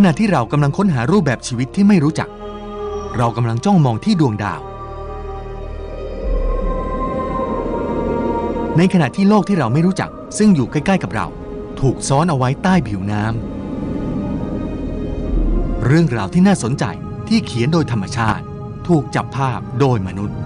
ขณะที่เรากำลังค้นหารูปแบบชีวิตที่ไม่รู้จัก เรากำลังจ้องมองที่ดวงดาว ในขณะที่โลกที่เราไม่รู้จัก ซึ่งอยู่ใกล้ๆกับเรา ถูกซ้อนเอาไว้ใต้ผิวน้ำเรื่องราวที่น่าสนใจที่เขียนโดยธรรมชาติ ถูกจับภาพโดยมนุษย์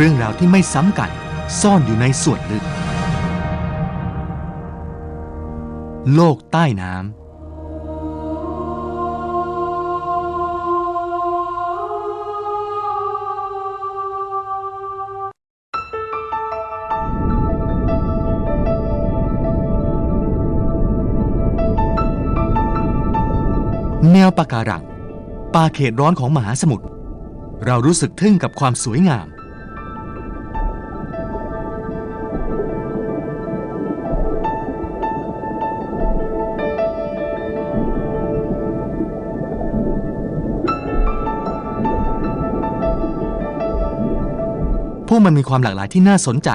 เรื่องราวที่ไม่ซ้ำกันซ่อนอยู่ในส่วนลึก โลกใต้น้ำแนวปะการังป่าเขตร้อนของมหาสมุทร เรารู้สึกทึ่งกับความสวยงาม วกมันมีความหลากหลายที่น่าสนใจ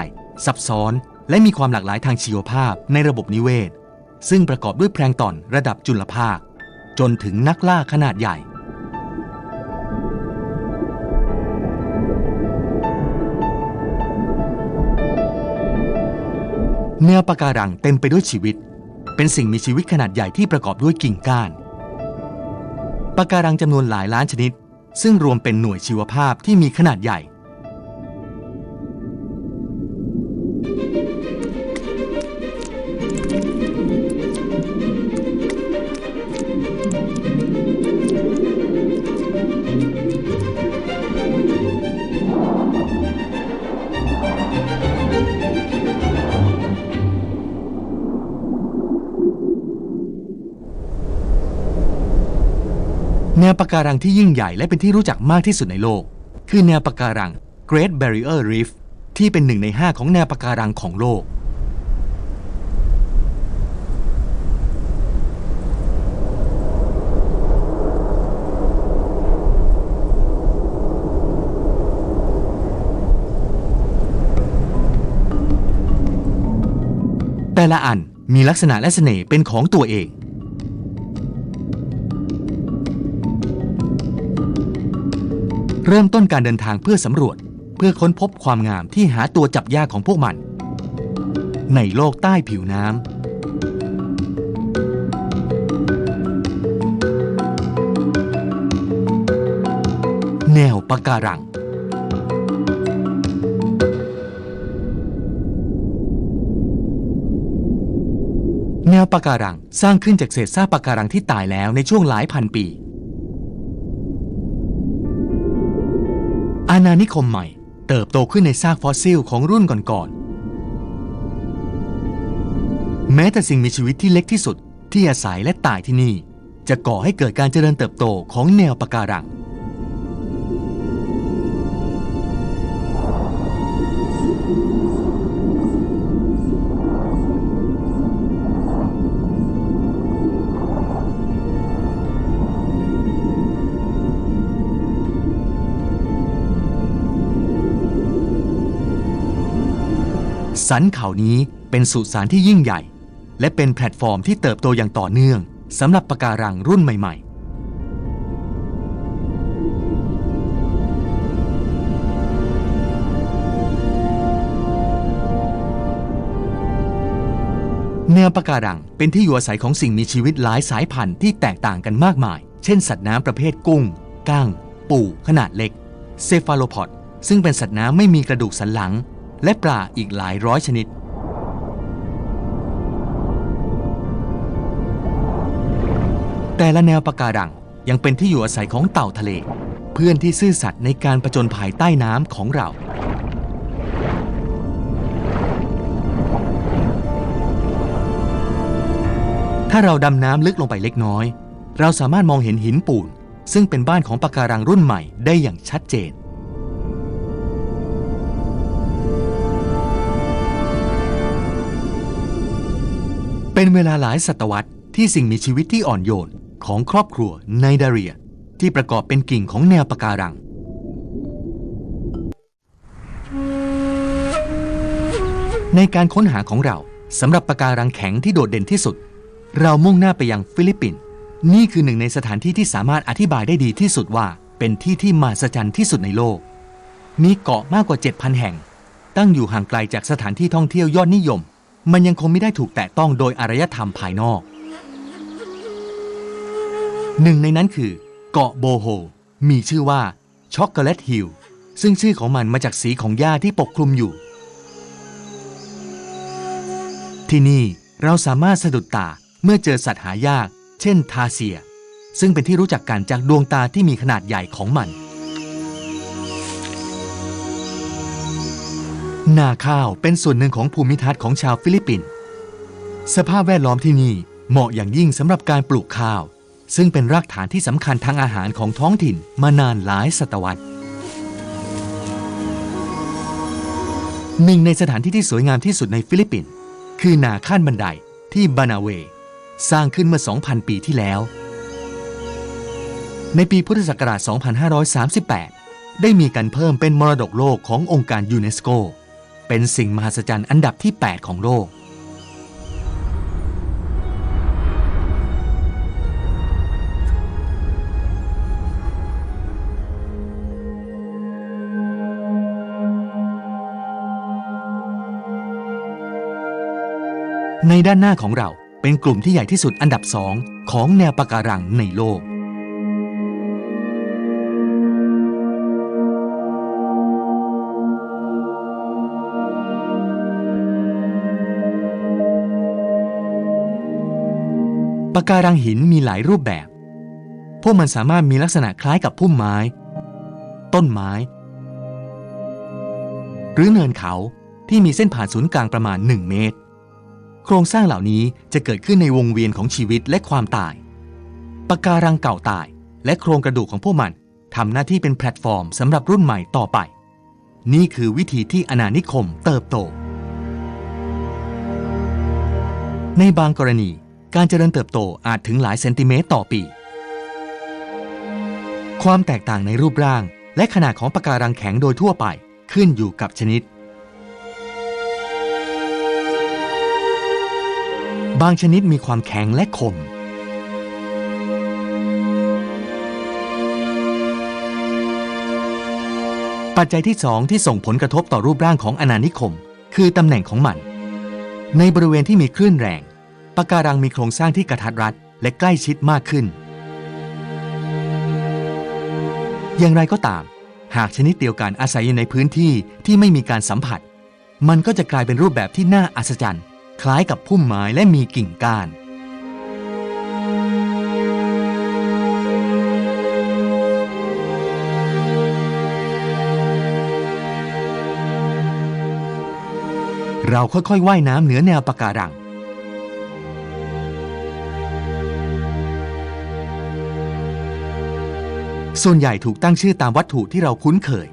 ซับซ้อน และมีความหลากหลายทางชีวภาพในระบบนิเวศ ซึ่งประกอบด้วยแพลงก์ตอนระดับจุลภาค จนถึงนักล่าขนาดใหญ่แนวปะการังเต็มไปด้วยชีวิต เป็นสิ่งมีชีวิตขนาดใหญ่ที่ประกอบด้วยกิ่งก้านปะการังจำนวนหลายล้านชนิด ซึ่งรวมเป็นหน่วยชีวภาพที่มีขนาดใหญ่ แนวปะการังที่ยิ่งใหญ่และเป็นที่รู้จักมากที่สุดในโลก คือแนวปะการัง Great Barrier Reef ที่เป็นหนึ่งในห้าของแนวปะการังของโลก แต่ละอันมีลักษณะและเสน่ห์เป็นของตัวเอง เริ่มต้นการเดินทางเพื่อสำรวจ เพื่อค้นพบความงามที่หาตัวจับยากของพวกมัน ในโลกใต้ผิวน้ำแนวปะการัง แนวปะการังสร้างขึ้นจากเศษซากปะการังที่ตายแล้วในช่วงหลายพันปี อาณานิคมใหม่ เติบโตขึ้นในซากฟอสซิลของรุ่นก่อนๆ แม้แต่สิ่งมีชีวิตที่เล็กที่สุดที่อาศัยและตายที่นี่ จะก่อให้เกิดการเจริญเติบโตของแนวปะการัง สันเขานี้เป็นสุสานที่ยิ่งใหญ่ และเป็นแพลตฟอร์มที่เติบโตอย่างต่อเนื่องสำหรับปะการังรุ่นใหม่ ๆแนวปะการังเป็นที่อยู่อาศัยของสิ่งมีชีวิตหลายสายพันธุ์ที่แตกต่างกันมากมาย เช่น สัตว์น้ำประเภทกุ้ง ก้าง ปู ขนาดเล็ก เซฟาโลพอด ซึ่งเป็นสัตว์น้ำไม่มีกระดูกสันหลัง และปลาอีกหลายร้อยชนิด แต่ละแนวปะการังยังเป็นที่อยู่อาศัยของเต่าทะเล เพื่อนที่ซื่อสัตย์ในการประจนภายใต้น้ำของเราถ้าเราดำน้ำลึกลงไปเล็กน้อย เราสามารถมองเห็นหินปูน ซึ่งเป็นบ้านของปะการังรุ่นใหม่ได้อย่างชัดเจน เป็นเวลาหลายศตวรรษที่สิ่งมีชีวิตที่อ่อนโยนของครอบครัวไนดาเรีย ที่ประกอบเป็นกิ่งของแนวปะการัง ในการค้นหาของเราสำหรับปะการังแข็งที่โดดเด่นที่สุด เรามุ่งหน้าไปยังฟิลิปปินส์นี่คือหนึ่งในสถานที่ที่สามารถอธิบายได้ดีที่สุดว่าเป็นที่ที่มหัศจรรย์ที่สุดในโลก มีเกาะมากกว่า 7,000 แห่ง ตั้งอยู่ห่างไกลจากสถานที่ท่องเที่ยวยอดนิยม มันยังคงไม่ได้ถูกแตะต้องโดยอารยธรรมภายนอก หนึ่งในนั้นคือ เกาะโบโฮ มีชื่อว่าช็อกโกแลตฮิลซึ่งชื่อของมันมาจากสีของหญ้าที่ปกคลุมอยู่ ที่นี่เราสามารถสะดุดตาเมื่อเจอสัตว์หายาก เช่นทาเซีย ซึ่งเป็นที่รู้จักกันจากดวงตาที่มีขนาดใหญ่ของมัน นาข้าวเป็นส่วนหนึ่งของภูมิทัศน์ของชาวฟิลิปปินส์สภาพแวดล้อมที่นี่เหมาะอย่างยิ่งสำหรับการปลูกข้าว ซึ่งเป็นรากฐานที่สำคัญทางอาหารของท้องถิ่นมานานหลายศตวรรษหนึ่งในสถานที่ที่สวยงามที่สุดในฟิลิปปินส์คือนาขั้นบันไดที่บานาเว สร้างขึ้นเมื่อ 2,000 ปีที่แล้ว ในปีพุทธศักราช 2538 ได้มีการเพิ่มเป็นมรดกโลกขององค์การยูเนสโก เป็นสิ่งมหัศจรรย์อันดับที่ 8 ของโลก ในด้านหน้าของเราเป็นกลุ่มที่ใหญ่ที่สุดอันดับสองของแนวปะการังในโลก ปะการังหินมีหลายรูปแบบ พวกมันสามารถมีลักษณะคล้ายกับพุ่มไม้ ต้นไม้ หรือเนินเขาที่มีเส้นผ่านศูนย์กลางประมาณ 1 เมตร โครงสร้างเหล่านี้จะเกิดขึ้นในวงเวียนของชีวิตและความตายปะการังเก่าตาย และโครงกระดูกของพวกมันทำหน้าที่เป็นแพลตฟอร์มสำหรับรุ่นใหม่ต่อไป นี่คือวิธีที่อาณานิคมเติบโต ในบางกรณี การเจริญเติบโตอาจถึงหลายเซนติเมตรต่อปี ความแตกต่างในรูปร่าง และขนาดของปะการังแข็งโดยทั่วไปขึ้นอยู่กับชนิด บางชนิดมีความแข็งและคม ปัจจัยที่สองที่ส่งผลกระทบต่อรูปร่างของอาณานิคม คือตำแหน่งของมัน ในบริเวณที่มีคลื่นแรง ปะการังมีโครงสร้างที่กระทัดรัดและใกล้ชิดมากขึ้น อย่างไรก็ตาม หากชนิดเดียวกันอาศัยอยู่ในพื้นที่ที่ไม่มีการสัมผัส มันก็จะกลายเป็นรูปแบบที่น่าอัศจรรย์ คล้ายกับพุ่มไม้และมีกิ่งก้านเราค่อยๆ ว่ายน้ำเหนือแนวปะการัง ส่วนใหญ่ถูกตั้งชื่อตามวัตถุที่เราคุ้นเคย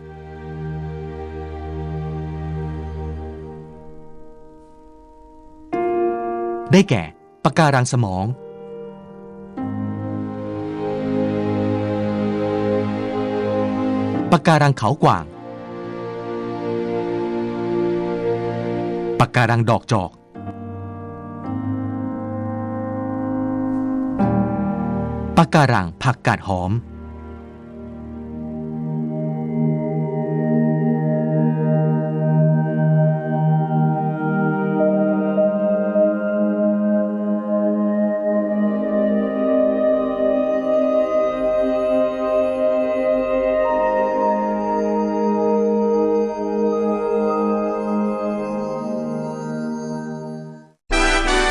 ได้แก่ปะการังสมอง ปะการังเขากวาง ปะการังดอกจอก ปะการังผักกาดหอม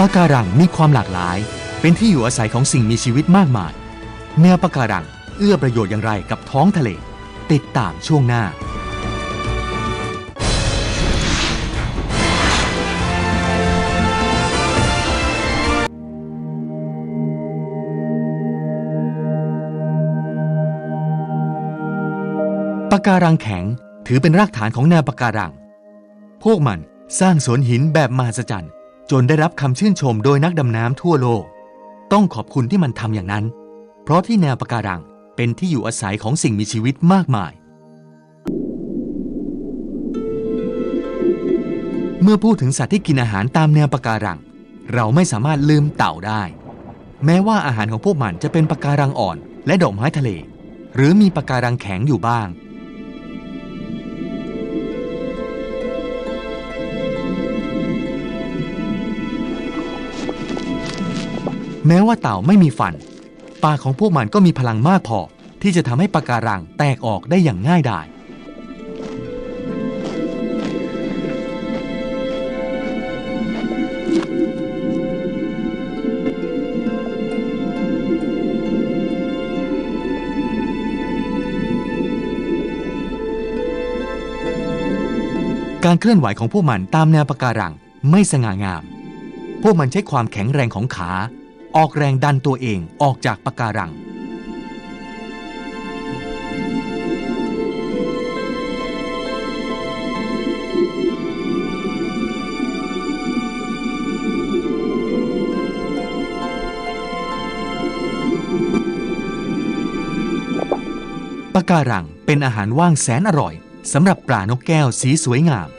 ปะการังมีความหลากหลาย เป็นที่อยู่อาศัยของสิ่งมีชีวิตมากมายแนวปะการังเอื้อประโยชน์อย่างไรกับท้องทะเล ติดตามช่วงหน้า ปะการังแข็งถือเป็นรากฐานของแนวปะการัง พวกมันสร้างสวนหินแบบมหัศจรรย์ จนได้รับคำชื่นชมโดยนักดำน้ำทั่วโลก ต้องขอบคุณที่มันทำอย่างนั้น เพราะที่แนวปะการังเป็นที่อยู่อาศัยของสิ่งมีชีวิตมากมาย เมื่อพูดถึงสัตว์ที่กินอาหารตามแนวปะการัง เราไม่สามารถลืมเต่าได้ แม้ว่าอาหารของพวกมันจะเป็นปะการังอ่อนและดอกไม้ทะเล หรือมีปะการังแข็งอยู่บ้าง แม้ว่าเต่าไม่มีฟัน ปากของพวกมันก็มีพลังมากพอ ที่จะทำให้ปะการังแตกออกได้อย่างง่ายดายการเคลื่อนไหวของพวกมันตามแนวปะการังไม่สง่างาม พวกมันใช้ความแข็งแรงของขา ออกแรงดันตัวเองออกจากปะการัง ปะการังเป็นอาหารว่างแสนอร่อยสำหรับปลานกแก้วสีสวยงาม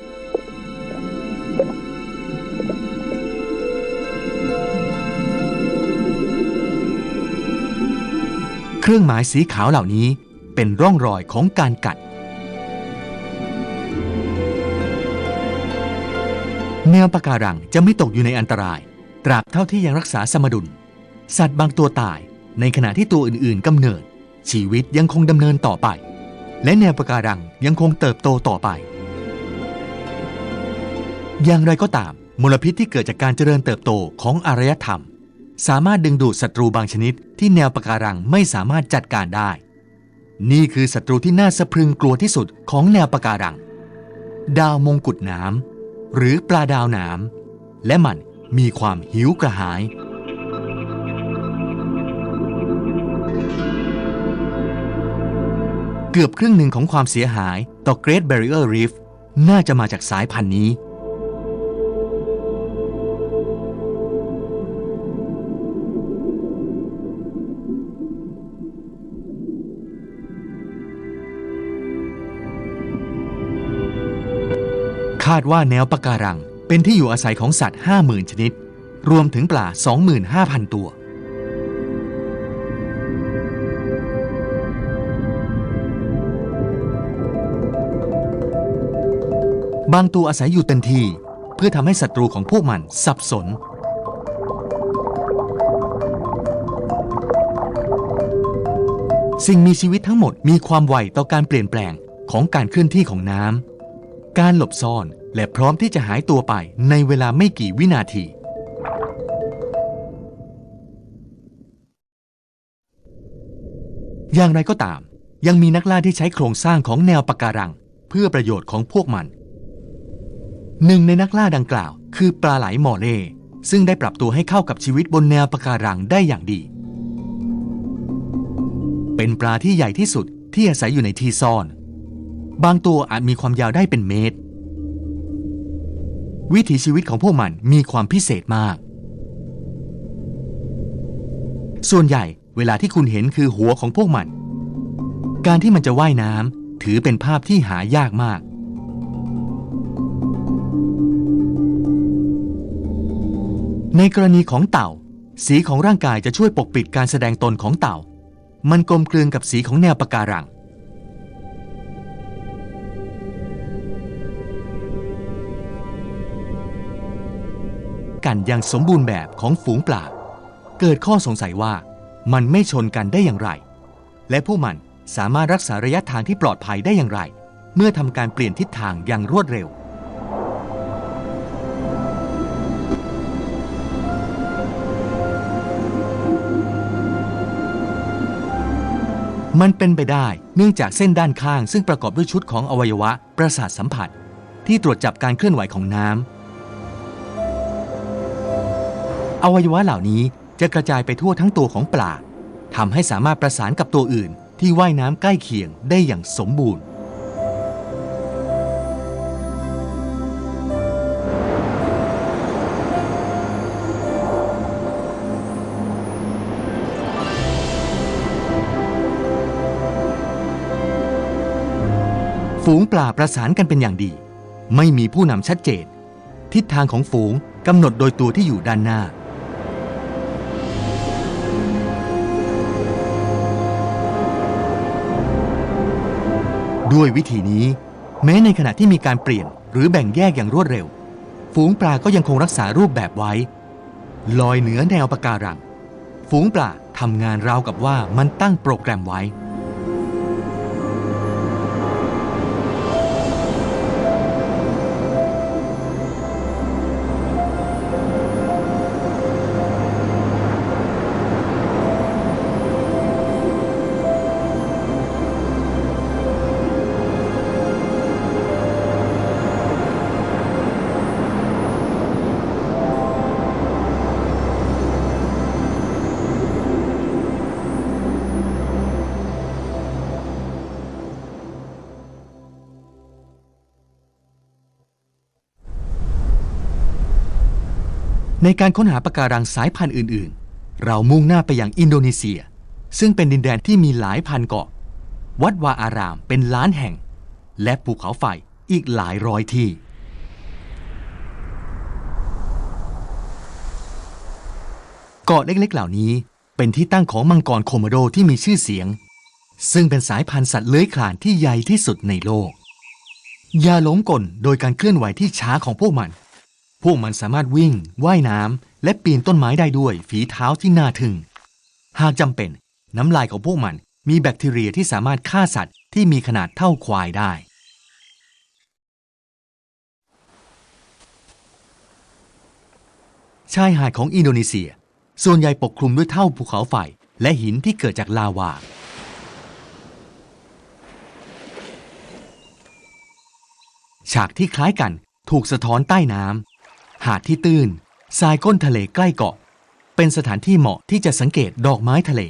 เครื่องหมายสีขาวเหล่านี้เป็นร่องรอยของการกัด แนวปะการังจะไม่ตกอยู่ในอันตราย ตราบเท่าที่ยังรักษาสมดุล สัตว์บางตัวตายในขณะที่ตัวอื่นๆกำเนิด ชีวิตยังคงดำเนินต่อไป และแนวปะการังยังคงเติบโตต่อไป อย่างไรก็ตามมลพิษที่เกิดจากการเจริญเติบโตของอารยธรรม สามารถดึงดูดศัตรูบางชนิดที่แนวปะการังไม่สามารถจัดการได้ นี่คือศัตรูที่น่าสะพรึงกลัวที่สุดของแนวปะการัง ดาวมงกุฎน้ำหรือปลาดาวน้ำและมันมีความหิวกระหาย เกือบครึ่งหนึ่งของความเสียหายต่อ Great Barrier Reef น่าจะมาจากสายพันธุ์นี้ ดว่าแนวปะการัง เป็นที่อยู่อาศัยของสัตว์ 50,000 ชนิด รวมถึงปลา 25,000 ตัว บางตัวอาศัยอยู่เต็มที่ เพื่อทำให้ศัตรูของพวกมันสับสนสิ่งมีชีวิตทั้งหมดมีความไวต่อการเปลี่ยนแปลงของการเคลื่อนที่ของน้ำ การหลบซ่อน และพร้อมที่จะหายตัวไปในเวลาไม่กี่วินาที อย่างไรก็ตาม ยังมีนักล่าที่ใช้โครงสร้างของแนวปะการัง เพื่อประโยชน์ของพวกมัน หนึ่งในนักล่าดังกล่าว คือปลาไหลมอเล่ซึ่งได้ปรับตัวให้เข้ากับชีวิตบนแนวปะการังได้อย่างดี เป็นปลาที่ใหญ่ที่สุดที่อาศัยอยู่ในที่ซ่อน บางตัวอาจมีความยาวได้เป็นเมตร วิถีชีวิตของพวกมันมีความพิเศษมาก ส่วนใหญ่เวลาที่คุณเห็นคือหัวของพวกมัน การที่มันจะว่ายน้ำถือเป็นภาพที่หายากมาก ในกรณีของเต่า สีของร่างกายจะช่วยปกปิดการแสดงตนของเต่า มันกลมกลืนกับสีของแนวปะการัง กันอย่างสมบูรณ์แบบของฝูงปลา เกิดข้อสงสัยว่ามันไม่ชนกันได้อย่างไร และพวกมันสามารถรักษาระยะทางที่ปลอดภัยได้อย่างไร เมื่อทำการเปลี่ยนทิศทางอย่างรวดเร็ว มันเป็นไปได้เนื่องจากเส้นด้านข้าง ซึ่งประกอบด้วยชุดของอวัยวะประสาทสัมผัส ที่ตรวจจับการเคลื่อนไหวของน้ำ อวัยวะเหล่านี้จะกระจายไปทั่วทั้งตัวของปลาทำให้สามารถประสานกับตัวอื่น ที่ว่ายน้ำใกล้เคียงได้อย่างสมบูรณ์ ฝูงปลาประสานกันเป็นอย่างดี ไม่มีผู้นำชัดเจน ทิศทางของฝูงกำหนดโดยตัวที่อยู่ด้านหน้า ด้วยวิธีนี้ แม้ในขณะที่มีการเปลี่ยนหรือแบ่งแยกอย่างรวดเร็ว ฝูงปลาก็ยังคงรักษารูปแบบไว้ ลอยเหนือแนวปะการัง ฝูงปลาทำงานราวกับว่ามันตั้งโปรแกรมไว้ ในการค้นหาปะการังสายพันธุ์อื่น ๆ เรามุ่งหน้าไปยังอินโดนีเซีย ซึ่งเป็นดินแดนที่มีหลายพันเกาะ วัดวาอารามเป็นล้านแห่ง และภูเขาไฟอีกหลายร้อยที่ เกาะเล็กๆ เหล่านี้เป็นที่ตั้งของมังกรโคโมโดที่มีชื่อเสียง ซึ่งเป็นสายพันธุ์สัตว์เลื้อยคลานที่ใหญ่ที่สุดในโลก อย่าหลงกลโดยการเคลื่อนไหวที่ช้าของพวกมัน พวกมันสามารถวิ่ง ว่ายน้ำ และปีนต้นไม้ได้ด้วยฝีเท้าที่น่าทึ่ง หากจำเป็น น้ำลายของพวกมันมีแบคทีเรียที่สามารถฆ่าสัตว์ที่มีขนาดเท่าควายได้ ชายหาดของอินโดนีเซีย ส่วนใหญ่ปกคลุมด้วยเท่าภูเขาไฟและหินที่เกิดจากลาวาฉากที่คล้ายกันถูกสะท้อนใต้น้ำ หาดที่ตื้นทรายก้นทะเลใกล้เกาะ เป็นสถานที่เหมาะที่จะสังเกตดอกไม้ทะเล